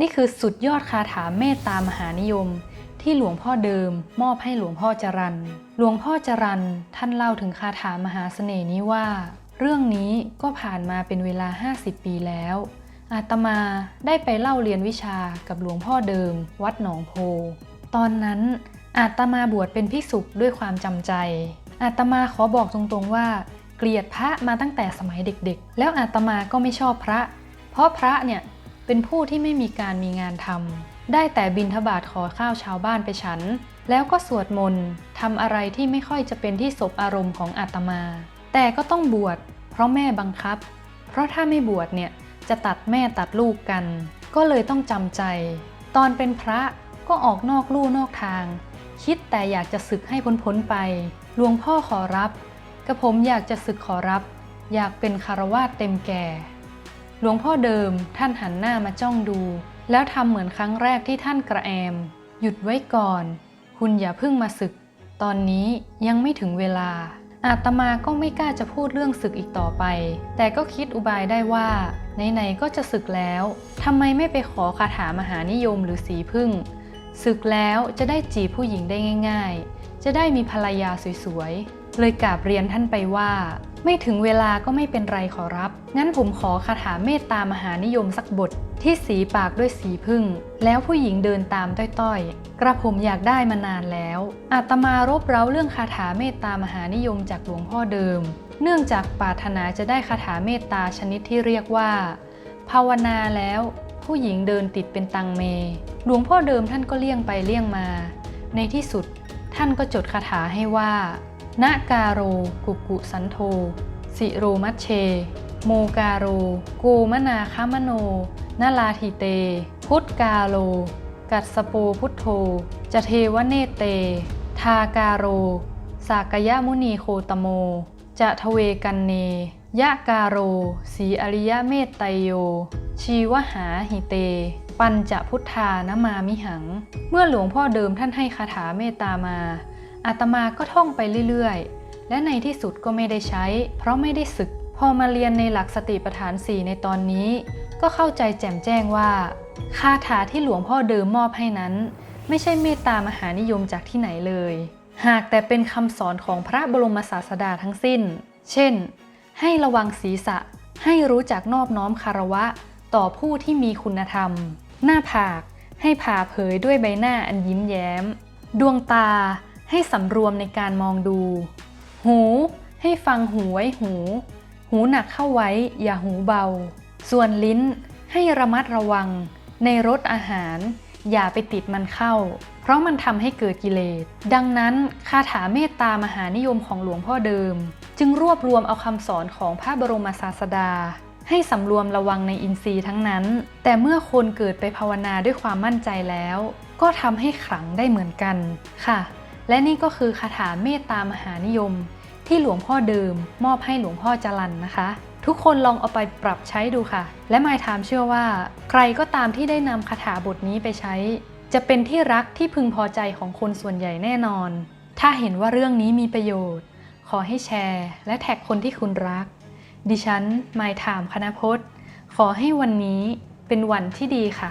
นี่คือสุดยอดคาถาเมตตามหานิยม ที่หลวงพ่อเดิมมอบให้หลวงพ่อจรันหลวงพ่อจรันท่านเล่าถึงคาถามหาเสน่ห์นี้ว่า เรื่องนี้ก็ผ่านมาเป็นเวลา 50 ปีแล้ว อาตมาได้ไปเล่าเรียนวิชากับหลวงพ่อเดิม วัดหนองโพ ตอนนั้นอาตมาบวชเป็นภิกษุด้วยความจำใจ อาตมาขอบอกตรงๆว่า เกลียดพระมาตั้งแต่สมัยเด็กๆ แล้วอาตมาก็ไม่ชอบพระ เพราะพระเนี่ย เป็นผู้ที่ไม่มีการมีงานทำได้แต่บินทบาทขอข้าวชาวบ้านไปฉัน แล้วก็สวดมนต์ทำอะไรที่ไม่ค่อยจะเป็นที่สบอารมณ์ของอาตมา แต่ก็ต้องบวช เพราะแม่บังคับ เพราะถ้าไม่บวชเนี่ยจะตัดแม่ตัดลูกกัน ก็เลยต้องจำใจ ตอนเป็นพระก็ออกนอกลู่นอกทาง คิดแต่อยากจะศึกให้พ้นๆไปหลวงพ่อขอรับกระผมอยากจะศึกขอรับ อยากเป็นคารวาสเต็มแก่ หลวงพ่อเดิมท่านหันหน้ามาจ้องดู แล้วทำเหมือนครั้งแรกที่ท่านกระแอม หยุดไว้ก่อน คุณอย่าเพิ่งมาศึก ตอนนี้ยังไม่ถึงเวลา อาตมาก็ไม่กล้าจะพูดเรื่องศึกอีกต่อไป แต่ก็คิดอุบายได้ว่าไหนๆก็จะศึกแล้วทำไมไม่ไปขอคาถามหานิยมหรือสีพึ่งศึกแล้วจะได้จีบผู้หญิงได้ง่าย ๆ จะได้มีภรรยาสวยๆ เลยกราบเรียนท่านไปว่า ไม่ถึงเวลาก็ไม่เป็นไรขอรับ งั้นผมขอคาถาเมตตามหานิยมสักบทที่สีปากด้วยสีพึ่ง แล้วผู้หญิงเดินตามต้อยๆ กระผมอยากได้มานานแล้ว อาตมารบเร้าเรื่องคาถาเมตตามหานิยมจากหลวงพ่อเดิม เนื่องจากปรารถนาจะได้คาถาเมตตาชนิดที่เรียกว่า ภาวนาแล้ว ผู้หญิงเดินติดเป็นตังเม หลวงพ่อเดิมท่านก็เลี่ยงไปเลี่ยงมา ในที่สุดท่านก็จดคาถาให้ว่า นาการโรกุกุสันโธสิโรมัชเช โมการโรโกมนาคามโนนาลาทิเต พุทธกาโล กัสสโปพุทโธจะเทวเนเต ทาการโร สากยมุนีโคตโม จะทเวกันเน ยะการโร สีอริยเมตไตโย ชีวหาหิเต ปัญจพุทธานมามิหัง เมื่อหลวงพ่อเดิมท่านให้คาถาเมตตามา อาตมาก็ท่องไปเรื่อยๆ และในที่สุดก็ไม่ได้ใช้ เพราะไม่ได้ศึก พอมาเรียนในหลักสติปัฏฐานสี่ในตอนนี้ ก็เข้าใจแจ่มแจ้งว่า คาถาที่หลวงพ่อเดิมมอบให้นั้น ไม่ใช่เมตตามหานิยมจากที่ไหนเลย หากแต่เป็นคำสอนของพระบรมศาสดาทั้งสิ้น เช่น ให้ระวังศีรษะ ให้รู้จักนอบน้อมคารวะ ต่อผู้ที่มีคุณธรรม หน้าผาก ให้ผ่าเผยด้วยใบหน้าอันยิ้มแย้ม ดวงตา ให้สำรวมในการมองดู หู ให้ฟังหูไว้หู หูหนักเข้าไว้ อย่าหูเบา ส่วนลิ้น ให้ระมัดระวัง ในรสอาหาร อย่าไปติดมันเข้า เพราะมันทำให้เกิดกิเลส ดังนั้นคาถาเมตตามหานิยมของหลวงพ่อเดิม จึงรวบรวมเอาคำสอนของพระบรมศาสดาให้สำรวมระวังในอินทรีย์ทั้งนั้น แต่เมื่อคนเกิดไปภาวนาด้วยความมั่นใจแล้ว ก็ทำให้ขลังได้เหมือนกันค่ะ และนี่ก็คือคาถาเมตตามหานิยม ที่หลวงพ่อเดิม มอบให้หลวงพ่อจรันนะคะ ทุกคนลองเอาไปปรับใช้ดูค่ะ และไมายถามเชื่อว่า ใครก็ตามที่ได้นำคาถาบทนี้ไปใช้ จะเป็นที่รักที่พึงพอใจของคนส่วนใหญ่แน่นอน ถ้าเห็นว่าเรื่องนี้มีประโยชน์ ขอให้แชร์ และแท็กคนที่คุณรัก ดิฉันไมายถามคณพจน์ ขอให้วันนี้เป็นวันที่ดีค่ะ